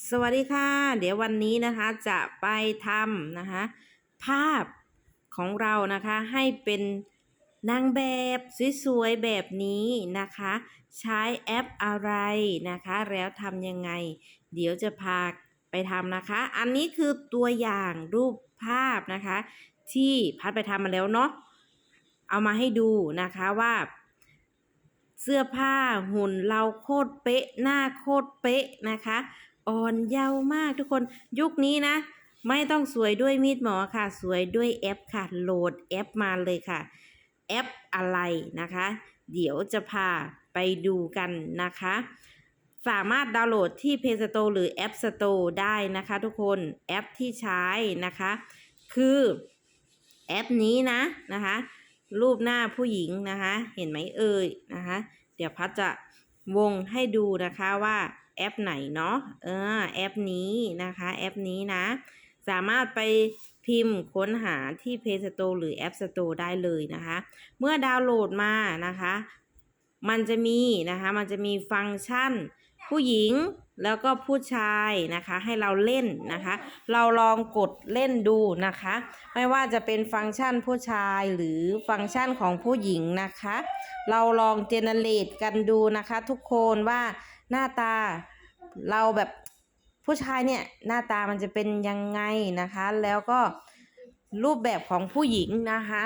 สวัสดีค่ะ เดี๋ยววันนี้นะคะจะไปทำนะคะภาพของเรานะคะให้เป็นนางแบบสวยๆแบบนี้นะคะ ใช้แอปอะไรนะคะ แล้วทำยังไง เดี๋ยวจะพาไปทำนะคะ อันนี้คือตัวอย่างรูปภาพนะคะ ที่พัดไปทำมาแล้วเนาะเอามาให้ดูนะคะว่าเสื้อผ้าหุ่นเราโคตรเป๊ะ หน้าโคตรเป๊ะนะคะ อ่อนเยาว์มากทุกคนยุคนี้นะ ไม่ต้องสวยด้วยมีดหมอค่ะ สวยด้วยแอปค่ะ โหลดแอปมาเลยค่ะ แอปอะไรนะคะ เดี๋ยวจะพาไปดูกันนะคะ สามารถดาวน์โหลดที่ Play Store หรือ App Store ได้นะคะทุกคนแอปที่ใช้นะคะ คือแอปนี้นะนะคะรูปหน้าผู้หญิงนะคะ เห็นไหมเอ่ยนะคะ เดี๋ยวพัดจะวงให้ดูนะคะว่า แอปไหนเนาะเออแอปนี้นะคะแอปนี้นะ สามารถไปพิมพ์ค้นหาที่ Play Store หรือ App Store ได้เลยนะคะ เมื่อดาวน์โหลดมานะคะ มันจะมีนะคะมันจะมีฟังก์ชัน ผู้หญิงแล้วก็ผู้ชายนะคะให้เราเล่นนะคะ เราลองกดเล่นดูนะคะ ไม่ว่าจะเป็นฟังก์ชันผู้ชายหรือฟังก์ชันของผู้หญิงนะคะ เราลองเจเนเรตกันดูนะคะ ทุกคนว่าหน้าตา เราแบบผู้ชายเนี่ยหน้าตามันจะเป็นยังไงนะคะ แล้วก็รูปแบบของผู้หญิงนะคะ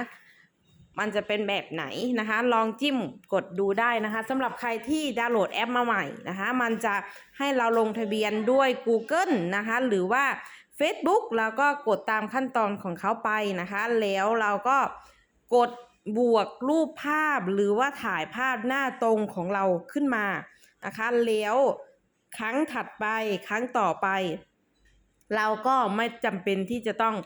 มันจะเป็นแบบไหนนะคะ ลองจิ้มกดดูได้นะคะสำหรับใครที่ดาวน์โหลดแอปมาใหม่นะคะ มันจะให้เราลงทะเบียนด้วย Google นะคะ หรือว่า Facebook แล้วก็กดตามขั้นตอนของเขาไปนะคะ แล้วเราก็กดบวกรูปภาพหรือว่าถ่ายภาพหน้าตรงของเราขึ้นมานะคะ แล้ว ครั้งถัดไปครั้งต่อไป เราก็ไม่จำเป็นที่จะต้อง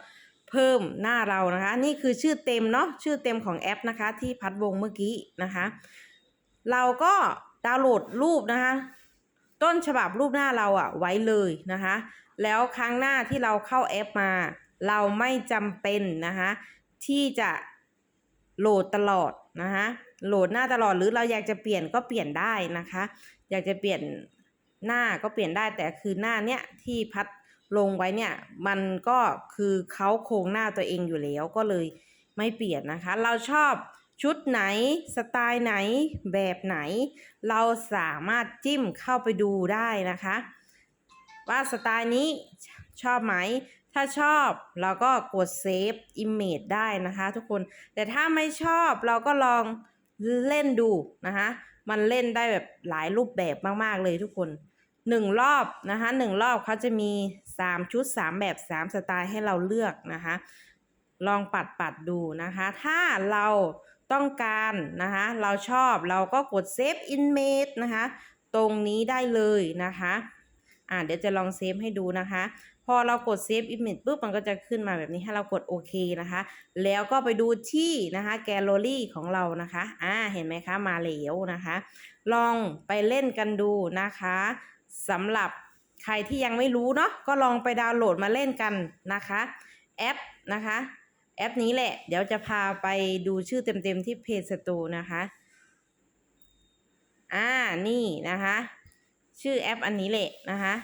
เพิ่มหน้าเรานะคะ นี่คือชื่อเต็มเนาะชื่อเต็มของแอปนะคะ ที่พัดวงเมื่อกี้นะคะ เราก็ดาวน์โหลดรูปนะคะ ต้นฉบับรูปหน้าเราอะไว้เลยนะคะ แล้วครั้งหน้าที่เราเข้าแอปมา เราไม่จำเป็นนะคะที่จะโหลดตลอดนะคะโหลดหน้าตลอดหรือเราอยากจะเปลี่ยนก็เปลี่ยนได้นะคะ อยากจะเปลี่ยน หน้าก็เปลี่ยนได้แต่คือหน้าเนี้ยที่พัดลงไว้เนี่ยมันก็คือเขาโครงหน้าตัวเองอยู่แล้วก็เลยไม่เปลี่ยนนะคะ เราชอบชุดไหนสไตล์ไหนแบบไหน เราสามารถจิ้มเข้าไปดูได้นะคะ ว่าสไตล์นี้ชอบไหม ถ้าชอบเราก็กดเซฟอิมเมจได้นะคะทุกคนแต่ถ้าไม่ชอบเราก็ลองเล่นดูนะคะ มันเล่นได้แบบหลายรูปแบบมาก ๆ เลยทุกคน หนึ่งรอบนะคะหนึ่งรอบเขาจะมีสามชุดสามแบบสามสไตล์ให้เราเลือกนะคะ ลองปัดปัดดูนะคะ ถ้าเราต้องการนะคะเราชอบเราก็กดเซฟอินเมจนะคะตรงนี้ได้เลยนะคะอ่าเดี๋ยวจะลองเซฟให้ดูนะคะ พอเรากดเซฟอิมเมจปุ๊บมันก็จะขึ้นมาแบบนี้ให้เรากดโอเคนะคะ แล้วก็ไปดูที่นะคะแกลเลอรี่ของเรานะคะอ่าเห็นไหมคะมาแล้วนะคะ ลองไปเล่นกันดูนะคะ สำหรับใครที่ยังไม่รู้เนาะก็ลองไปดาวน์โหลดมาเล่นกันนะคะ แอปนะคะ แอปนี้แหละ เดี๋ยวจะพาไปดูชื่อเต็มๆที่เพจสตูนะคะอ่านี่นะคะ ชื่อแอปอันนี้แหละนะคะ